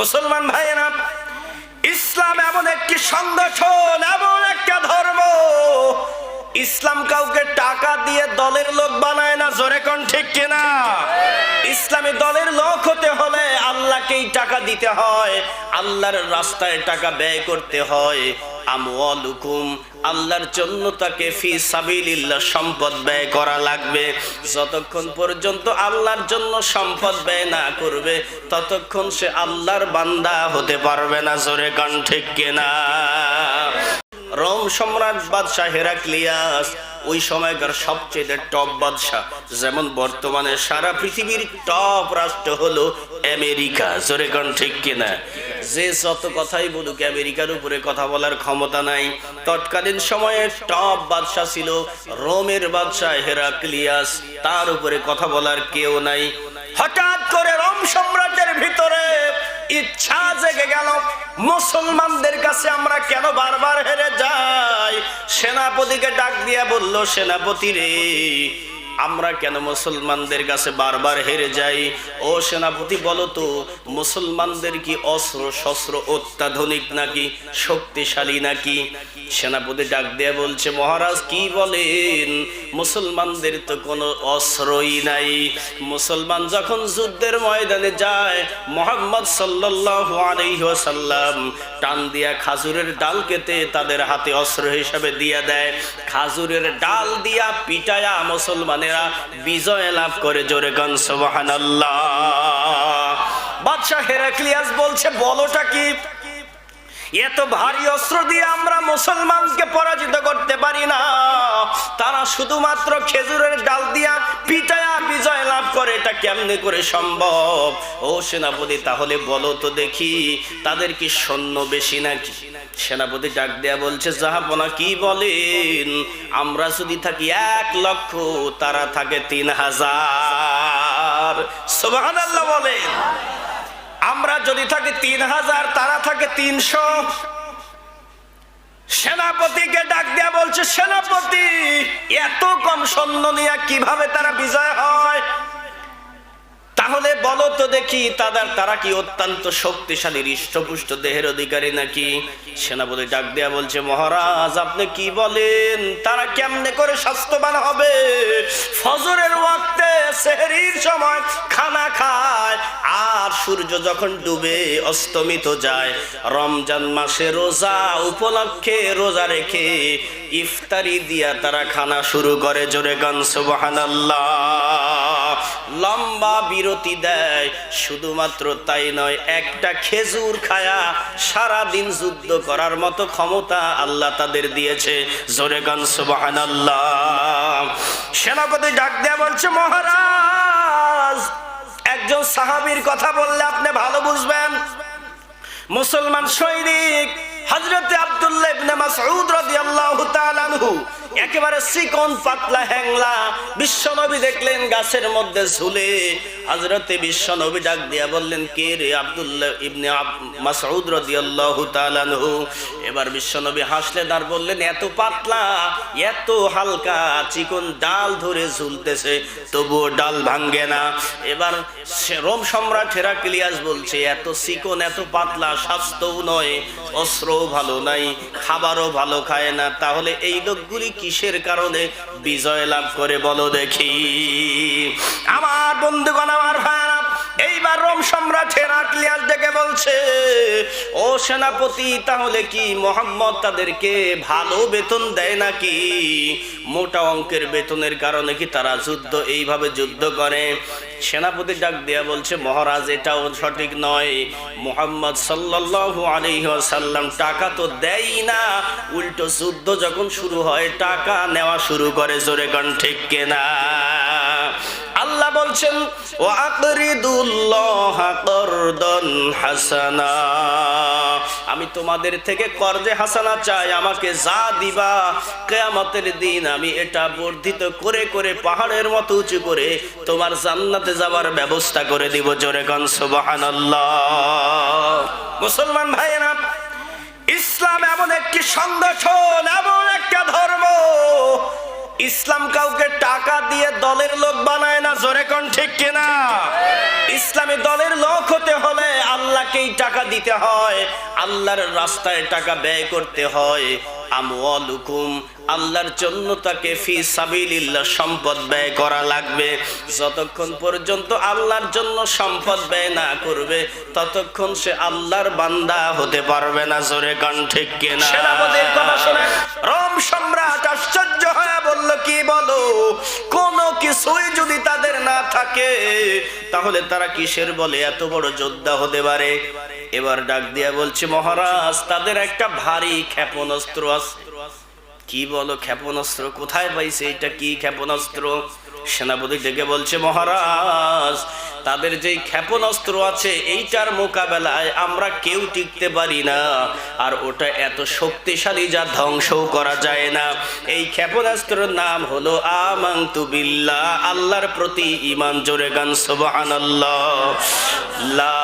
মুসলমান ভাইয়েরা, ইসলাম এমন একটি সংগঠন, এমন একটা ধর্ম। ইসলাম কাউকে টাকা দিয়ে দলের লোক বানায় না, জোরে কোন ঠিক কিনা? ইসলামী দলের লোক হতে হলে আল্লাহকেই টাকা দিতে হয়, আল্লাহর রাস্তায় টাকা ব্যয় করতে হয়। আমওয়ালুকুম, আল্লাহর জন্য তাকে ফি সাবিলিল্লাহ সম্পদ ব্যয় করা লাগবে। যতক্ষণ পর্যন্ত আল্লাহর জন্য সম্পদ ব্যয় না করবে, ততক্ষণ সে আল্লাহর বান্দা হতে পারবে না, জোরে কান ঠিক কিনা? রোম সম্রাট বাদশাহ হেরাক্লিয়াস, ওই সময়কার সবচেয়ে টপ বাদশাহ, যেমন বর্তমানে সারা পৃথিবীর টপ রাষ্ট্র হলো আমেরিকা, জোরে কান ঠিক কিনা? যে যত কথাই বলুক, আমেরিকার উপরে কথা বলার ক্ষমতা নাই। তৎকালীন সময়ে টপ বাদশাহ ছিল রোমের বাদশাহ হেরাক্লিয়াস। তার উপরে কথা বলার কেউ নাই। হঠাৎ করে রোম সম্রাটের ভিতরে ইচ্ছা জেগে গেল, মুসলমানদের কাছে আমরা কেন বারবার হেরে যাই? সেনাপতিকে ডাক দিয়া বলল, সেনাপতি রে আমরা কেন মুসলমানদের কাছে বারবার হেরে যাই? ও সেনাপতি, বলো তো, মুসলমানদের কি অস্ত্র, শস্ত্র অত্যাধুনিক নাকি, শক্তিশালী নাকি? সেনাপতি ডাক দিয়ে বলছে, মহারাজ কি বলেন? মুসলমানদের তো কোনো অস্ত্রই নাই। মুসলমান যখন যুদ্ধের ময়দানে যায়, মোহাম্মদ সাল্লাল্লাহু আলাইহি ওয়াসাল্লাম টান দিয়া খাজুরের ডাল কেটে তাদের হাতে অস্ত্র হিসাবে দিয়ে দেয়। খাজুরের ডাল দিয়া পিটায়া মুসলমানেরা বিজয় লাভ করে জোরে গান আল্লাহ বাদশাহ হেরাক্লিয়াস বলছে বলোটা কি? এত ভারী অস্ত্র দিয়ে আমরা মুসলমানকে পরাজিত করতে পারি না। তারা শুধুমাত্র খেজুরের ডাল দিয়া পিটায়া বিজয় লাভ করে, এটা কেমনে করে সম্ভব? ও সেনাপতি, তাহলে বলো তো দেখি, তাদের কি সৈন্য বেশি নাকি? সেনাপতি ডাক দেয়া বলছে, জাহাপনা কি বলেন? আমরা যদি থাকি এক লক্ষ, তারা থাকে তিন হাজার। সুবহানাল্লাহ বলেন। আমরা যদি থাকি তিন হাজার, তারা থাকে তিনশো। সেনাপতিকে ডাক দেয়া বলছে, সেনাপতি, এত কম সৈন্য নিয়ে কীভাবে তারা বিজয় হয়? তাহলে বলো তো দেখি, তাদের, তারা কি অত্যন্ত শক্তিশালী, হৃষ্টপুষ্ট দেহের অধিকারী নাকি? সেনাপতি ডাক দেয়া বলছে, মহারাজ, আপনি কি বলেন? তারা কেমনে করে স্বাস্থ্যবান হবে? ফজরের ওয়াক্তে সেহরির সময় খানা খায়, আর সূর্য যখন ডুবে অস্তমিত যায়। রমজান মাসে রোজা উপলক্ষে রোজা রেখে ইফতারি দিয়া তারা খানা শুরু করে, জোরে গান, সুবহানাল্লাহ। লম্বা বিরতি দেয়। শুধুমাত্র তাই নয়, একটা খেজুর খায়া সারা দিন যুদ্ধ করার মতো ক্ষমতা আল্লাহ তাদের দিয়েছে। জোরে গান, সুবহানাল্লাহ। সেনাপতি ডাক দেয়া বলছে, মহারাজ, একজন সাহাবীর কথা বললে আপনি ভালো বুঝবেন। মুসলমান সৈনিক হযরতে আব্দুল্লাহ মাসউদ রাদিয়াল্লাহু তাআলা আনহু একেবারে চিকন পাতলা হ্যাংলা। বিশ্বনবী দেখলেন গাছের মধ্যে ঝুলে। হযরতে বিশ্বনবী ডাক দিয়া বললেন, কে রে আব্দুল্লাহ ইবনে মাসউদ রাদিয়াল্লাহু তাআলা আনহু? এবার বিশ্বনবী হাসলেন আর বললেন, এত পাতলা, এত হালকা, চিকন ডাল ধরে ঝুলতেছে, তবুও ডাল ভাঙ্গে না। এবার রোম সম্রাট হেরাক্লিয়াস বলছে, এত চিকন, এত পাতলা, স্বাস্থ্যও নয়, অস্ত্রও ভালো নাই, খাবারও ভালো খায় না। তাহলে এই লোকগুলি কিসের কারণে বিজয় লাভ করে বলো দেখি। আমার বন্ধুগণ আমার ভাইরা এইবার রোম সম্রাট হেরাক্লিয়াস ডেকে বলছে, ও সেনাপতি, তাহলে কি মোহাম্মদ তাদেরকে ভালো বেতন দেয় নাকি? মোটা অঙ্কের বেতনের কারণে কি তারা যুদ্ধ এইভাবে যুদ্ধ করে? সেনাপতি ডাক দিয়া বলছে, মহারাজ, এটাও সঠিক নয়। মোহাম্মদ সাল্লাল্লাহু আলাইহি ওয়াসাল্লাম টাকা তো দেয় না। উল্টো যুদ্ধ যখন শুরু হয়, টাকা নেওয়া শুরু করে, জোরে গান ঠিক কেনা? আল্লাহ বলছেন ও আকরিদুল্লাহ করদন হাসানা। আমি তোমাদের থেকে কর্জে হাসানা চাই, আমাকে যা দিবা, কেয়ামতের দিন আমি এটা বর্ধিত করে করে পাহাড়ের মতো উঁচু করে তোমার জান্নাতে যাবার ব্যবস্থা করে দিব। জোরে গন সুবহানাল্লাহ। মুসলমান ভাইয়েরা, ইসলাম এমন একটি সংগঠন, এমন একটা ধর্ম ইসলাম কাউকে টাকা দিয়ে দলের লোক বানায় না জোরে কোন ঠিক কিনা? ইসলামী দলের লোক হতে হলে আল্লাহকেই টাকা দিতে হয় আল্লাহর রাস্তায় টাকা ব্যয় করতে হয়। আমওয়ালুকুম আল্লাহর জন্য তাকে ফি সাবিলিল্লাহ সম্পদ ব্যয় করা লাগবে। যতক্ষণ পর্যন্ত আল্লাহর জন্য সম্পদ ব্যয় না করবে ততক্ষণ সে আল্লাহর বান্দা হতে পারবে না জোরে কান ঠিক কিনা? সেনাপতির কথা শুনে রোম সম্রাট আশ্চর্য হয়ে। বলল, কি বলো? কোন কিছুই যদি তাদের না থাকে, তাহলে তারা কিসের বলে? এত বড় যোদ্ধা হতে পারে। এবার ডাক দিয়া বলছে, মহারাজ, তাদের একটা ভারী ক্ষেপণাস্ত্র আছে। কি বলো, ক্ষেপণাস্ত্র? কোথায় পাইছে? এটা কি ক্ষেপণাস্ত্র? সেনাপতি ডেকে বলছে, মহারাজ, তাদের যেই ক্ষেপণাস্ত্র আছে, এইটার মোকাবেলায় আমরা কেউ টিকতে পারি না। আর ওটা এত শক্তিশালী যা ধ্বংসও করা যায় না। এই ক্ষেপণাস্ত্রের নাম হলো আমান্তু বিল্লাহ, আল্লাহর প্রতি ইমান জোরে গান, সুবহানাল্লাহ। লা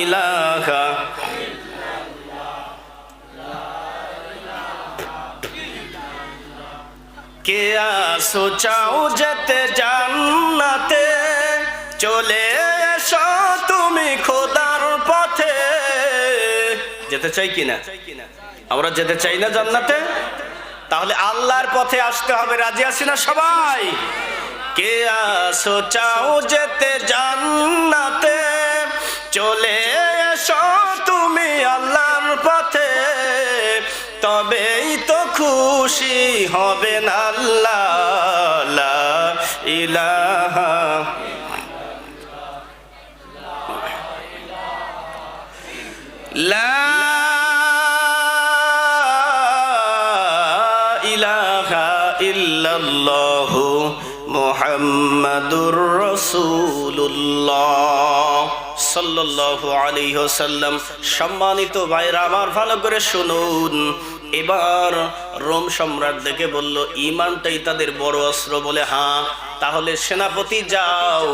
ইলাহা কে আসো চাও যেতে জান্নাতে চলে এসো তুমি খোদার পথে যেতে চাই কিনা আমরা যেতে চাই না জান্নাতে তাহলে আল্লাহর পথে আসতে হবে রাজি আছি না সবাই কে আসো চাও যেতে জান্নাতে চলে এসো তুমি আল্লাহর পথে তবেই তো খুশি হবেন আল্লাহ। ইলাহা। লা ইলাহা ইল্লাল্লাহু সম্মানিত ভাইরা আমার ভালো করে শুনুন। এবার রোম সম্রাট দেখে বলল ইমানটাই তাদের বড় অস্ত্র বলে হ্যাঁ তাহলে সেনাপতি যাও।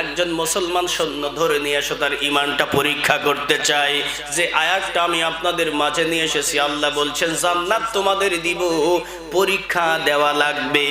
একজন মুসলমান সৈন্য ধরে নিয়ে এসো, তার ইমানটা পরীক্ষা করতে চাই। যে আয়াতটা আমি আপনাদের মাঝে নিয়ে এসেছি, আল্লাহ বলছেন, জান্নাত তোমাদের দিব, পরীক্ষা দেওয়া লাগবে।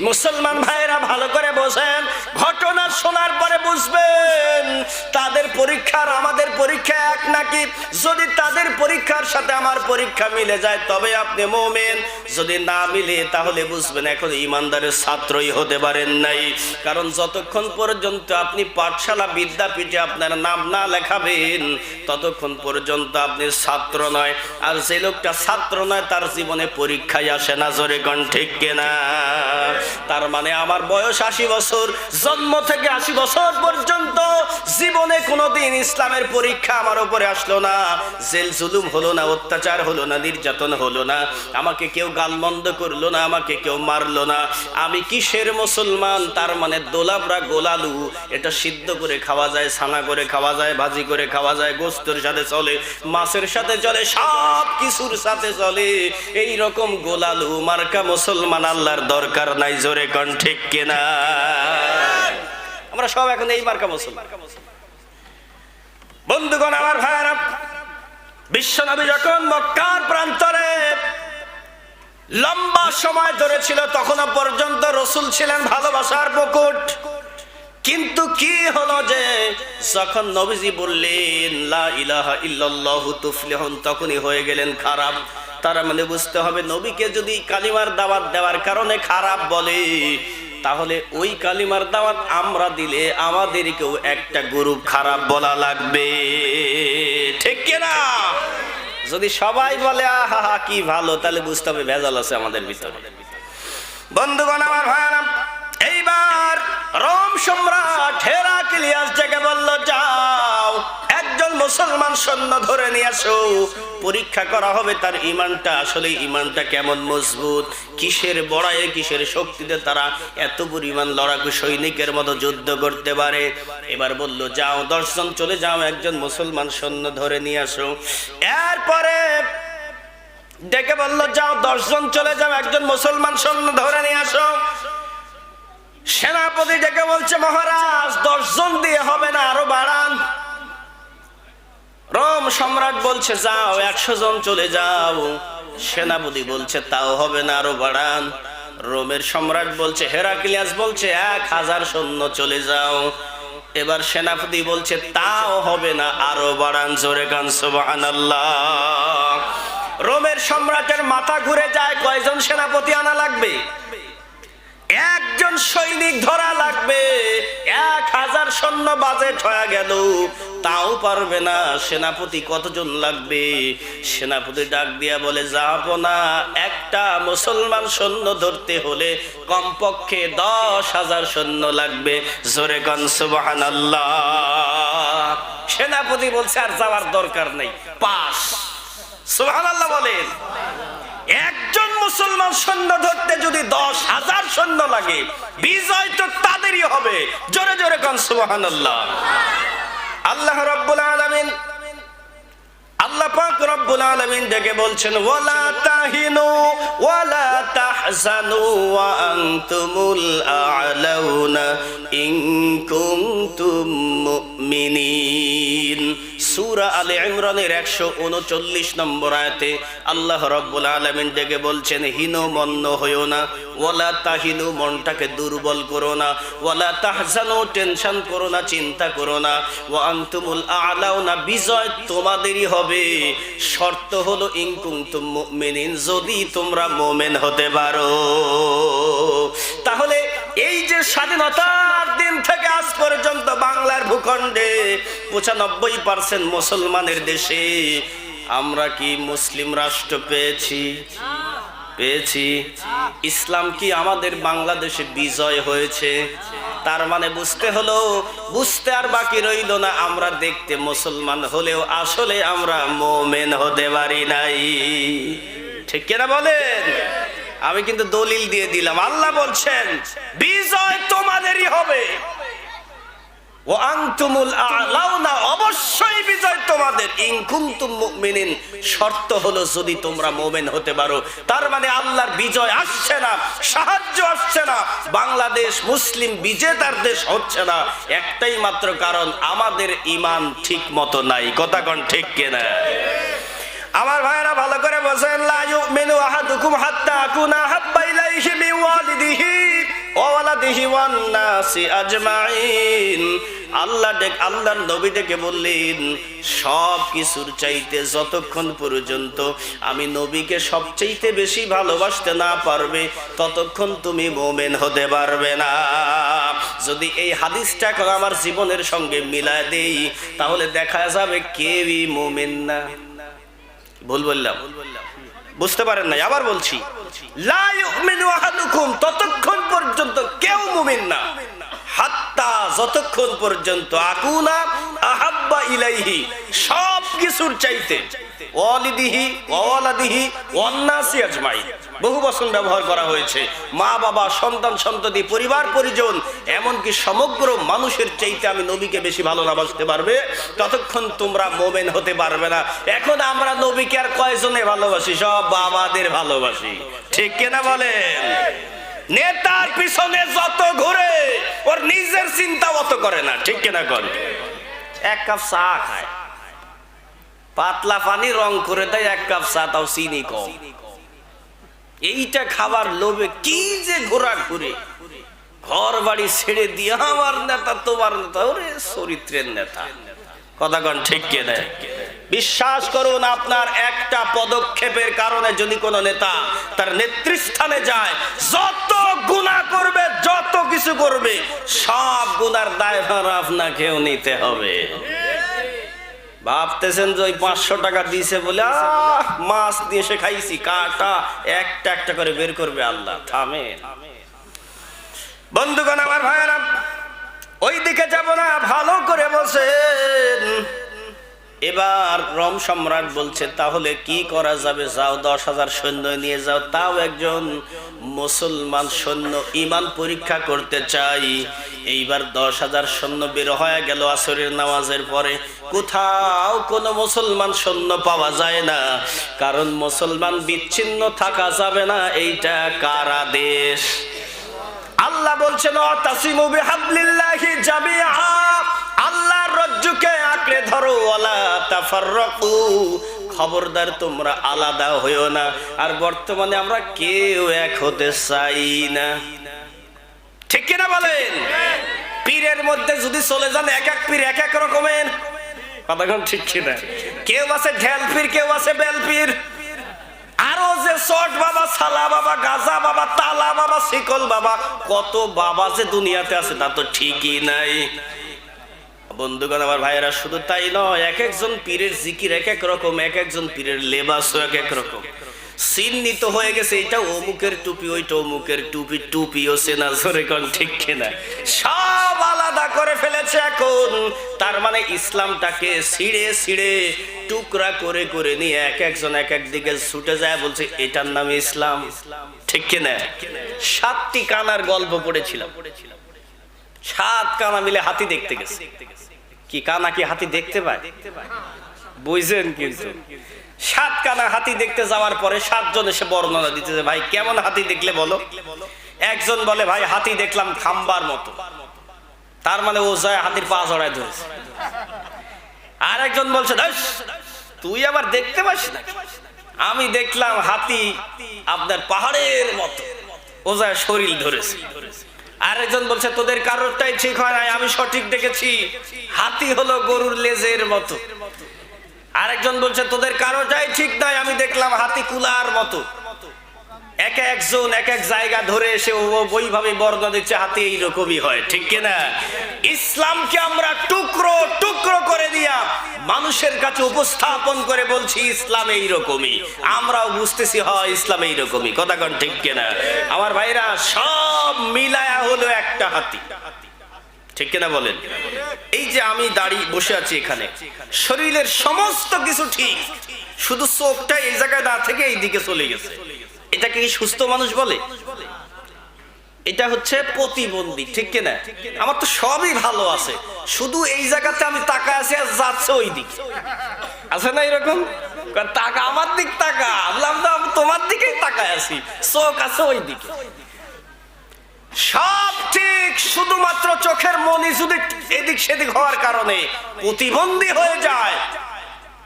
মুসলমান ভাইরা ভালো করে বোঝেন, ঘটনা শোনার পরে বুঝবেন, তাদের পরীক্ষার আমাদের পরীক্ষা এক নাকি? যদি তাদের পরীক্ষার সাথে আমার পরীক্ষা মিলে যায়, তবে আপনি মোমেন। যদি না মিলে, তাহলে বুঝবেন, এখন ইমানদারের ছাত্রই হতে পারেন নাই। কারণ যতক্ষণ পর্যন্ত আপনি পাঠশালা বিদ্যাপীঠে আপনার নাম না লেখাবেন, ততক্ষণ পর্যন্ত আপনি ছাত্র নয়। আর যে লোকটা ছাত্র নয়, তার জীবনে পরীক্ষায় আসে না জোরে গণ ঠিক কেনা। তার মানে আমার বয়স আশি বছর, জন্ম থেকে আশি বছর পর্যন্ত জীবনে কোনোদিন ইসলামের পরীক্ষা আমার উপরে আসলো না। জেল জুলুম হলো না, অত্যাচার হলো না, নির্যাতন হলো না। আমাকে কেউ গালমন্দ করল না, আমাকে কেউ মারলো না। আমি কিসের মুসলমান? তার মানে দোলাবরা গোলালু। এটা সিদ্ধ করে খাওয়া যায়, ছানা করে খাওয়া যায়, ভাজি করে খাওয়া যায়, গোস্তর সাথে চলে, মাছের সাথে চলে, সব কিছুর সাথে চলে। এই রকম গোলালু মার্কা মুসলমান আল্লাহর দরকার নাই, জোরে কন ঠিক কিনা? আমরা সব এখন এই মার্কা মুসলমান। বন্ধুগণ, আমার ভাইয়ারা, বিশ্বনবী যখন মক্কার প্রান্তরে লম্বা সময় ধরে ছিল, তখনও পর্যন্ত রসুল ছিলেন ভালোবাসার মুকুট কিন্তু কি হলো যে, যখন নবীজি বললেন, লা ইলাহা ইল্লাল্লাহু তুফলিহুন তখনই হয়ে গেলেন খারাপ। তারা মানে বুঝতে হবে, নবীকে যদি কালিমার দাওয়াত দেওয়ার কারণে খারাপ বলে, তাহলে ওই কালিমার দাওয়াত আমরা দিলে আমাদেরকেও একটা গ্রুপ খারাপ বলা লাগবে। ঠিক কিনা? যদি সবাই বলে, আহা হা কি ভালো, তাহলে বুঝতে হবে ভেজাল আছে আমাদের ভিতরে। বন্ধুগণ, আমার ভাইরাম এইবার রোম সম্রাট হেরা কিলিয়াস জেগে বলল, যাও। মুসলমান সৈন্য ধরে নিয়ে আসো। পরীক্ষা করা হবে তার ইমানটা। আসলে ইমানটা কেমন মজবুত? কিসের বড়াইয়ে, কিসের শক্তিতে তারা এত পরিমাণ লড়াকু সৈনিকের মতো যুদ্ধ করতে পারে? এবার বলল, যাও দর্শন চলে যাও, একজন মুসলমান সৈন্য ধরে নিয়ে আসো। এরপরে ডেকে বলল, যাও, দশজন চলে যাও, একজন মুসলমান সৈন্য ধরে নিয়ে আসো। সেনাপতি ডেকে বলছে, মহারাজ, দশজন দিয়ে হবে না, আরও বাড়ান। রোম সম্রাট বলছে, যাও, একশো জন চলে যাও। সেনাপতি বলছে, তাও হবে না আরও বাড়ান। রোমের সম্রাট বলছে, হেরাক্লিয়াস বলছে, এক হাজার সৈন্য চলে যাও। এবার সেনাপতি বলছে, তাও হবে না আরও বাড়ান জোরে গান, সুবহানাল্লাহ। রোমের সম্রাটের মাথা ঘুরে যায়, কয়জন সেনাপতি আনা লাগবে? একজন সৈনিক ধরা লাগবে। সৈন্য বাজেট হয়ে গেল। তাও পারবে না। সেনাপতি কতজন লাগবে? সেনাপতি ডাক দিয়া বলে, যাব না। একটা মুসলমান সৈন্য ধরতে হলে কমপক্ষে দশ হাজার সৈন্য লাগবে। জোরে গন সুবাহান সেনাপতি বলছে, আর যাওয়ার দরকার নেই। পাস। সুবাহান আল্লাহ বলেন। একজন মুসলমান সৈন্য ধরতে যদি দশ হাজার সৈন্য লাগে, বিজয় তো তাদেরই হবে। জোরে জোরে কন সুবাহান আল্লাহ আল্লাহ রব্বুল আলামিন, আল্লাহ পাক রব্বুল আলামিন ডেকে বলছেন, ওয়ালা তাহিনু, ওয়ালা তাহজানু, ওয়া আ'লাউনা, ইন কুনতুম মুমিনিন। সূরা আলে ইমরানের 139 নম্বর আয়াতে আল্লাহ রব্বুল আলামিন ডেকে বলছেন, হীন মন্ন হইও না ওলা তাহিনু মনটাকে দুর্বল করো না, ওয়ালা তাহজানু টেনশন করো না, চিন্তা করো না, ওয়া আলাও না বিজয় তোমাদেরই হবে। শর্ত হলো ইনকুমতুম মুমিনিন, যদি তোমরা মুমিন হতে পারো। তাহলে এই যে স্বাধীনতার দিন থেকে আজ পর্যন্ত বাংলার ভূখণ্ডে পঁচানব্বই পার্সেন্ট মুসলমানের দেশে আমরা কি মুসলিম রাষ্ট্র পেয়েছি? পেয়েছি। ইসলাম কি আমাদের বাংলাদেশে বিজয় হয়েছে? তার মানে বুঝতে হলো, বুঝতে আর বাকি রইল না, আমরা দেখতে মুসলমান হলেও আসলে আমরা মোমেন হতে পারি নাই। ঠিক কিনা বলেন? আমি কিন্তু দলিল দিয়ে দিলাম। আল্লাহ বলছেন, বিজয় তোমাদেরই হবে। অবশ্যই বিজয় তোমাদের। শর্ত হলো যদি তোমরা হতে পারো। তার মানে আল্লাহর বিজয় আসছে না, সাহায্য আসছে না। বাংলাদেশ মুসলিম বিজেতার দেশ হচ্ছে না। একটাই মাত্র কারণ, আমাদের ইমান ঠিক মতো নাই। কথা কোন ঠিক কিনা? আমার ভাইরা ভালো করে বসেন লা ইউমিনু আহাদুকুম হাত্তা আকুনা হাব্বা ইলাইহি মিন ওয়ালিদিহি ওয়া ওয়ালাদিহি ওয়ান নাসি আজমাইন। আল্লাহ ডেক, আল্লাহর নবী ডেকে বললেন, সব কিছুর চাইতে যতক্ষণ পর্যন্ত আমি নবীকে সবচাইতে বেশি ভালোবাসতে না পারবে, ততক্ষণ তুমি মোমেন হতে পারবে না। যদি এই হাদিসটাকে আমার জীবনের সঙ্গে মিলায় দেই, তাহলে দেখা যাবে কেউই মোমেন না। ভুল বললাম। বুঝতে পারেন নাই আবার বলছি। ততক্ষণ পর্যন্ত কেউ মুমিন না। যতক্ষণ পর্যন্ত আকুনা আহাব্বা ইলাইহি, সব কিছুর চাইতে আজমাই বহু ব্যবহার করা হয়েছে। মা, বাবা, সন্তান পরিবার, পরিজন, এমনকি সমগ্র মানুষের চাইতে আমি নবীকে বেশি ভালো না বাসতে পারবে। ততক্ষণ তোমরা মোমেন হতে পারবে না। এখন আমরা নবীকে আর কয়জনে ভালোবাসি? সব বাবাদের ভালোবাসি। ঠিক কেনা বলেন? নেতার পিছনে যত ঘুরে, ওর নিজের চিন্তা অত করে না, ঠিক কিনা করে এক কাপ চা খায়। পাতলা পানি রং করে দেয়, এক কাপ চা তাও চিনি কম। এইটা খাবার লোভে কি যে ঘোরা ঘুরে ঘর বাড়ি ছেড়ে দিয়ে আমার নেতা, তোমার নেতা, ওরে চরিত্রের নেতা। কথা কন, ঠিক কে দেয় বিশ্বাস করুন, আপনার একটা পদক্ষেপের কারণে যদি কোনো নেতা তার নেতৃস্থানে যায়, যত গুণা করবে, যত কিছু করবে, সব গুনার দায়ভার আপনাকেও নিতে হবে। ভাবতেছেন যে ওই পাঁচশো টাকা দিয়েছে বলে মাছ দিয়ে সে খাইছি, কাটা, একটা একটা করে বের করবে আল্লাহ থামে বন্ধুগণ, আমার ভাইয়েরা ওই দিকে যাব না, ভালো করে বসেন এবার রম সম্রাট বলছে, তাহলে কি করা যাবে? যাও, দশ হাজার সৈন্য নিয়ে যাও। তাও একজন মুসলমান সৈন্য ইমান পরীক্ষা করতে চাই। এইবার দশ হাজার সৈন্য বের হয়ে গেল আসরের নামাজের পরে। কোথাও কোনো মুসলমান সৈন্য পাওয়া যায় না, কারণ মুসলমান বিচ্ছিন্ন থাকা যাবে না। এইটা কারা দেশ? আল্লাহ বলছেন, অতাসিমু বিহাবলিল্লাহি জামিআ। আঁকড়ে ধরো, ওয়ালা তাফাররাকু। খবরদার তোমরা আলাদা হইও না। আর বর্তমানে আমরা কেউ এক হতে চাই না। ঠিক কিনা বলেন? পীরের মধ্যে যদি চলে যান এক এক পীর এক এক রকমের। কথাক্ষণ ঠিক কিনা? কেউ আছে ঢেল পীর, কেউ আছে বেল পীর। আরও যে চট বাবা সালা বাবা, গাজা বাবা, তালা বাবা, শিকল বাবা, কত বাবা যে দুনিয়াতে আছে তা তো ঠিকই নাই। বন্ধুগণ, আমার ভাইয়েরা, শুধু তাই নয়, এক একজন পীরের জিকির এক এক রকম, এক একজন পীরের লেবাসও এক এক রকম। চিহ্নিত হয়ে গেছে, এটা অমুকের টুপি, ওইটা অমুকের টুপি টুপিও সেনা জোরে কোন ঠিক কিনা? সব আলাদা করে ফেলেছে এখন। তার মানে ইসলামটাকে ছিঁড়ে ছিঁড়ে টুকরা করে করে নিয়ে এক একজন এক এক দিকে ছুটে যায়, বলছে, এটার নাম ইসলাম। ঠিক কিনা? সাতটি কানার গল্প পড়েছিলাম। সাত কানা মিলে হাতি দেখতে গেছে। কি কানা কি হাতি দেখতে পায়? বুঝছেন কিন্তু। সাত কানা হাতি দেখতে যাওয়ার পরে সাতজন এসে বর্ণনা দিতেছে ভাই কেমন হাতি দেখলে বলো? একজন বলে ভাই হাতি দেখলাম খাম্বার মতো। তার মানে ও যায় হাতির পা জড়ায় ধরেছে। আর একজন বলছে "ধ্যাস, তুই আবার দেখতে পাস না আমি দেখলাম হাতি আপনার পাহাড়ের মতো। ও যায় শরীর ধরেছে। আরেকজন বলছে, তোদের কারোরটাই ঠিক হয় নাই, আমি সঠিক দেখেছি। হাতি হলো গরুর লেজের মতো। আরেকজন বলছে, তোদের কারোটাই ঠিক নাই, আমি দেখলাম হাতি কুলার মতো। এক একজন এক এক জায়গা ধরে এসে ওইভাবে বর্ণনা দিচ্ছে, হাতি এইরকমই হয়, ঠিক কিনা? ইসলামকে আমরা টুকরো টুকরো করে দিয়া মানুষের কাছে উপস্থাপন করে বলছি, ইসলাম এইরকমই। আমরাও বুঝতেছি, হয় ইসলাম এইরকমই। কথা কন ঠিক কিনা? আমার ভাইরা, সব মিলায়া হলো একটা হাতি। ঠিক কিনা বলেন? এই যে আমি দাঁড়িয়ে বসে আছি এখানে, শরীরের সমস্ত কিছু ঠিক, শুধু চোখটা এই জায়গায় না থেকে এই দিকে চলে গেছে। এটাকে কি সুস্থ মানুষ বলে? এটা হচ্ছে প্রতিবন্ধী, ঠিক কিনা আমার তো সবই ভালো আছে। শুধু এই জায়গাতে আমি তাকায় আছি আর যাচ্ছে ওই দিকে আছে না এরকম? তাকা আমার দিক তাকা। বললাম তো আমি তোমার দিকেই তাকায় আছি। চোখ আছে ওই দিকে সব ঠিক, শুধুমাত্র চোখের মনি যদি এদিক সেদিক হওয়ার কারণে প্রতিবন্ধী হয়ে যায়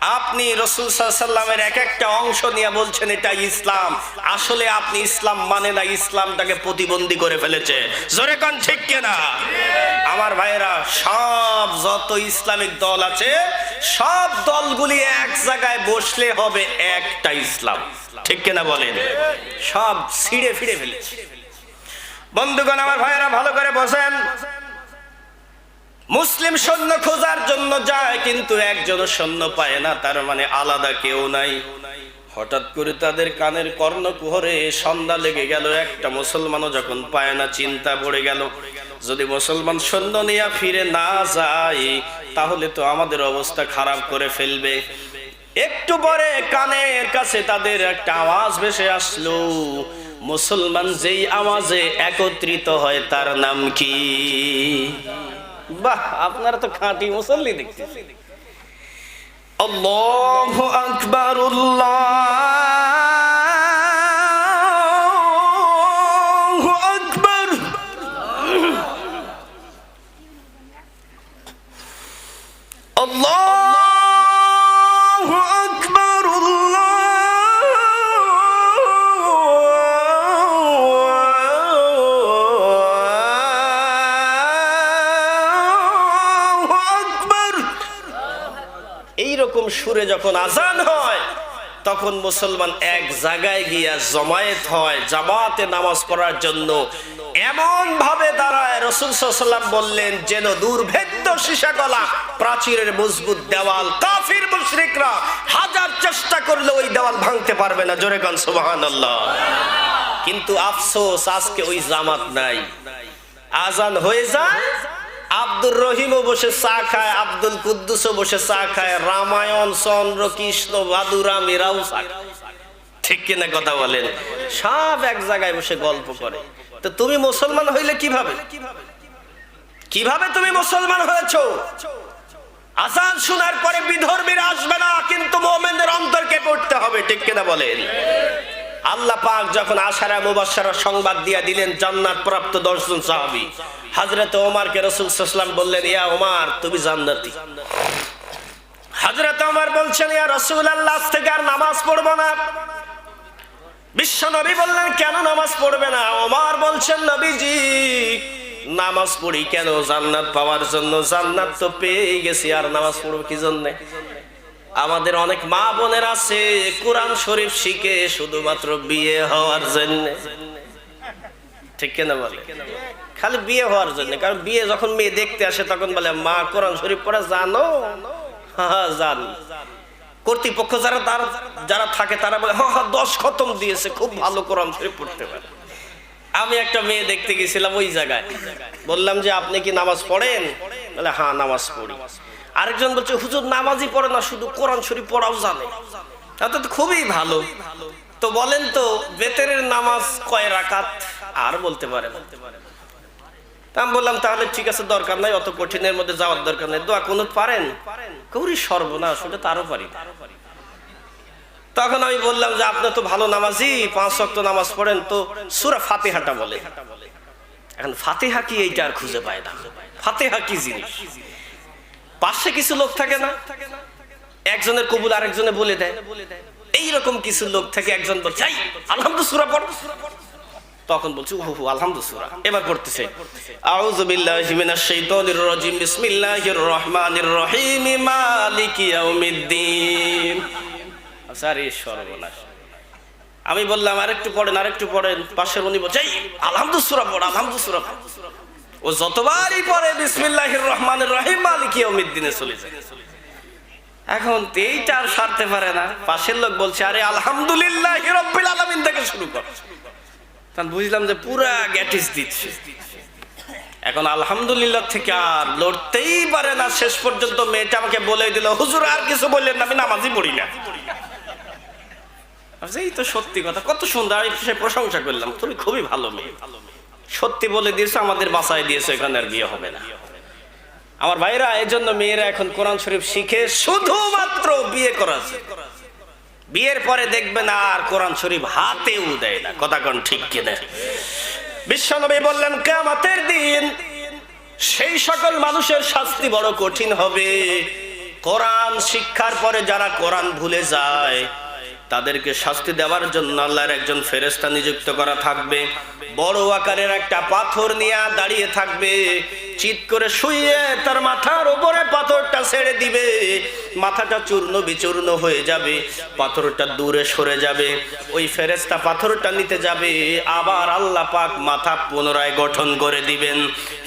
আপনি রসুল সাল্লামের এক একটা অংশ নিয়ে বলছেন, এটা ইসলাম। আসলে আপনি ইসলাম মানে না, ইসলামটাকে প্রতিবন্ধী করে ফেলেছে। জোরে কন ঠিক কিনা? আমার ভাইয়েরা, সব যত ইসলামিক দল আছে, সব দলগুলি এক জায়গায় বসলে হবে একটা ইসলাম। ঠিক কিনা বলেন? সব ছিঁড়ে ফিরে ফেলেছে। বন্ধুগণ, আমার ভাইয়েরা, ভালো করে বসেন মুসলিম সৈন্য খোঁজার জন্য যায়, কিন্তু একজনও সৈন্য পায় না, তার মানে আলাদা কেউ নাই। হঠাৎ করে তাদের কানের কর্ণ কর্ণকুহরে সন্ধ্যা লেগে গেল, একটা মুসলমানও যখন পায় না, চিন্তা পড়ে গেল। যদি মুসলমান সৈন্য নিয়ে ফিরে না যায়, তাহলে তো আমাদের অবস্থা খারাপ করে ফেলবে। একটু পরে কানের কাছে তাদের একটা আওয়াজ ভেসে আসলো, মুসলমান যেই আওয়াজে একত্রিত হয়, তার নাম কি? বাহ আপনারা তো খাঁটি মুসল্লি দেখছি আল্লাহ আকবার আল্লাহ সুরে যখন আজান হয়, তখন মুসলমান এক জায়গায় গিয়া জমায়েত হয় জামাতে নামাজ পড়ার জন্য। এমন ভাবে দাঁড়ায় রসুল সাল্লাম বললেন, যেন দুর্ভেদ্য সীসা গলা প্রাচীরের মজবুত দেওয়াল, কাফির মুশরিকরা হাজার চেষ্টা করলে ওই দেওয়াল ভাঙতে পারবে না। জোরে গান সুবহানাল্লাহ। কিন্তু আফসোস, আজকে ওই জামাত নাই। আজান হয়ে যায় আব্দুর রহিমও বসে চা খায়, আব্দুল কুদ্দুসও বসে চা খায়, রামায়ণ, চন্দ্র, কৃষ্ণ বাদুরাম এরাও চা ঠিক কিনা কথা বলেন? সব এক জায়গায় বসে গল্প করে। তো তুমি মুসলমান হইলে কীভাবে? কীভাবে তুমি মুসলমান হয়েছো? আজান শোনার পরে বিধর্মীরা আসবে না, কিন্তু মোমেনদের অন্তরকে পড়তে হবে, ঠিক কিনা বলেন? আল্লাহ পাক যখন আশারা মুবাসারা সংবাদ দিয়া দিলেন, জান্নাত প্রাপ্ত দর্শন সাহাবি হাজরত ওমারকে রসুল সাল্লাম বললেন, ইয়া ওমার, তুমি জান্নাতি। হজরত আমার বলছেন, ইয়া রসুল আল্লাহ থেকে আর নামাজ পড়ব না। বিশ্ব নবী বললেন, কেন নামাজ পড়বে না? ওমর বলছেন, নবীজি, নামাজ পড়ি কেন? জান্নাত পাওয়ার জন্য জান্নাত তো পেয়ে গেছি, আর নামাজ পড়ব কি জন্য? আমাদের অনেক মা বোনের আছে, কোরআন শরীফ শিখে শুধুমাত্র বিয়ে হওয়ার জন্য। ঠিক কেনা বলে? খালি বিয়ে হওয়ার জন্য, কারণ বিয়ে যখন মেয়ে দেখতে আসে তখন বলে, মা, কোরআন শরীফ পড়া জানো? জানি। কর্তৃপক্ষ যারা তার যারা থাকে তারা বলে হ্যাঁ হ্যাঁ দশ খতম দিয়েছে, খুব ভালো কোরআন শরীফ পড়তে পারে। আমি একটা মেয়ে দেখতে গেছিলাম ওই জায়গায়। বললাম যে, আপনি কি নামাজ পড়েন? বলে হ্যাঁ নামাজ পড়ি। আরেকজন বলছে, হুজুর, নামাজই পড়ে না, শুধু কোরআন শরীফ পড়াও জানে। তো খুবই ভালো। তো বলেন তো, বেতেরের নামাজ কয় রাকাত? আর বলতে পারে না। আমি বললাম, তাহলে ঠিক আছে, দরকার নাই, অত কঠিনের মধ্যে যাওয়ার দরকার নেই। দোয়া কোন পারেন? কৌরি সর্বনাশ, ওটা তারও পারি। তখন আমি বললাম যে, আপনি তো ভালো নামাজি, পাঁচ শক্ত নামাজ পড়েন তো সুরা ফাতেহাটা বলে এখন ফাতেহা কি, এইটা আর খুঁজে পায় না। ফাতেহা কি জিনিস? পাশে কিছু লোক থাকে না একজনের কবুল আরেকজনে বলে দেয়। এইরকম কিছু লোক থেকে একজন বলছে "এই, আলহামদু সুরা পড়। তখন বলছি ওহু আলহামদুলিল্লাহ এবার পড়তেছে আউযু বিল্লাহি মিনাশ শাইতানির রাজিম বিসমিল্লাহির রহমানির রহিম মালিকি ইয়াউমিদ্দিন। আচ্ছা আরে সর্বনাশ। আমি বললাম আরেকটু পড়েন আরেকটু পড়েন। পাশের উনি বলছে "এই, আলহামদুলিল্লাহ পড় আলহামদুলিল্লাহ পড়। ও যতবারই পড়ে বিসমিল্লাহির রহমানির রহিম মালিকি ইয়াউমিদ্দিনে চলে যায়। এখন এইটা আর সারতে পারে না। পাশের লোক বলছে আরে আলহামদুলিল্লাহ রব্বিল আলামিন থেকে শুরু কর। তখন বুঝলাম যে পুরা গ্যাটিস দিচ্ছে। এখন আলহামদুলিল্লাহ থেকে আর লড়তেই পারে না। শেষ পর্যন্ত মেয়েটা আমাকে বলে দিল হুজুর আর কিছু বললেন না আমি নামাজই পড়ি না। আচ্ছা, এই তো সত্যি কথা। কত সুন্দর আমি সে প্রশংসা করলাম। তুমি খুবই ভালো মেয়ে ভালো মেয়ে। সত্যি বলে দিয়েছ, আমাদের বাসায় দিয়েছ, এখানে আর বিয়ে হবে না। আমার ভাইরা এই জন্য মেয়েরা এখন কোরআন শরীফ শিখে শুধুমাত্র বিয়ে করাছে বিয়ের পরে দেখবেন আর কোরআন শরীফ হাতেও দেয় না। কথা কোন ঠিক কিনা? বিশ্বনবী বললেন কেমাতের দিন সেই সকল মানুষের শাস্তি বড় কঠিন হবে। কোরআন শিক্ষার পরে যারা কোরআন ভুলে যায় তাদেরকে শাস্তি দেওয়ার জন্য আল্লাহর একজন ফেরেস্তা নিযুক্ত করা থাকবে। বড় আকারের একটা পাথর নিয়ে দাঁড়িয়ে থাকবে। চিৎ করে শুয়ে তার মাথার উপরে পাথরটা ছেড়ে দিবে। মাথাটা চূর্ণ বিচূর্ণ হয়ে যাবে, পাথরটা দূরে সরে যাবে। ওই ফেরেস্তা পাথরটা নিতে যাবে, আবার আল্লাহ পাক মাথা পুনরায় গঠন করে দিবেন।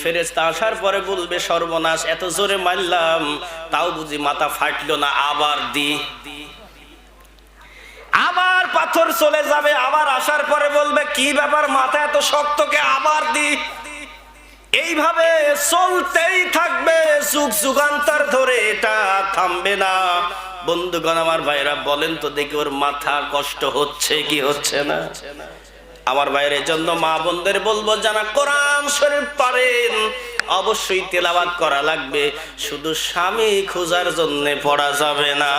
ফেরেস্তা আসার পরে বলবে, সর্বনাশ, এত জোরে মারলাম, তাও বুঝি মাথা ফাটলো না, আবার দি। আবার পাথর চলে যাবে, আবার আসার পরে বলবে, কি ব্যাপার, মাথা এত শক্তকে আবার দি? এইভাবে চলতেই থাকবে, যুগ যুগান্তর ধরে এটা থামবে না। বন্ধুগণ, আমার ভাইরা বলেন তো দেখি ওর মাথা কষ্ট হচ্ছে কি হচ্ছে না? আমার ভাইয়ের জন্য মা বোনদের বলব, যারা কোরআন শরীফ পারেন, অবশ্যই তেলাবাদ করা লাগবে। শুধু স্বামী খোঁজার জন্য পড়া যাবে না।